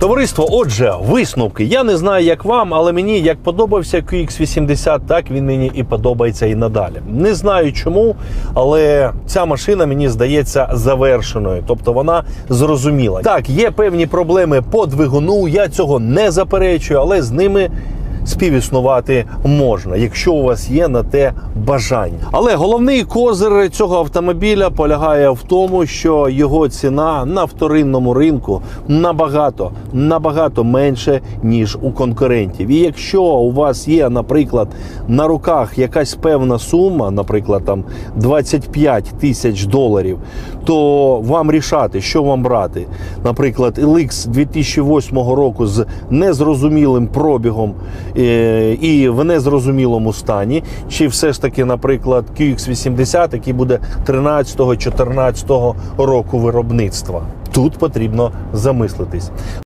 Товариство, отже, висновки. Я не знаю, як вам, але мені як подобався QX80, так він мені і подобається і надалі. Не знаю чому, але ця машина мені здається завершеною, тобто вона зрозуміла. Так, є певні проблеми по двигуну. Я цього не заперечую, але з ними. Співіснувати можна, якщо у вас є на те бажання. Але головний козир цього автомобіля полягає в тому, що його ціна на вторинному ринку набагато набагато менше ніж у конкурентів. І якщо у вас є, наприклад, на руках якась певна сума, наприклад, там 25 тисяч доларів, то вам рішати, що вам брати. Наприклад, LX 2008 року з незрозумілим пробігом і в незрозумілому стані, чи все ж таки, наприклад, QX80, який буде 13-14 року виробництва. Тут потрібно замислитись.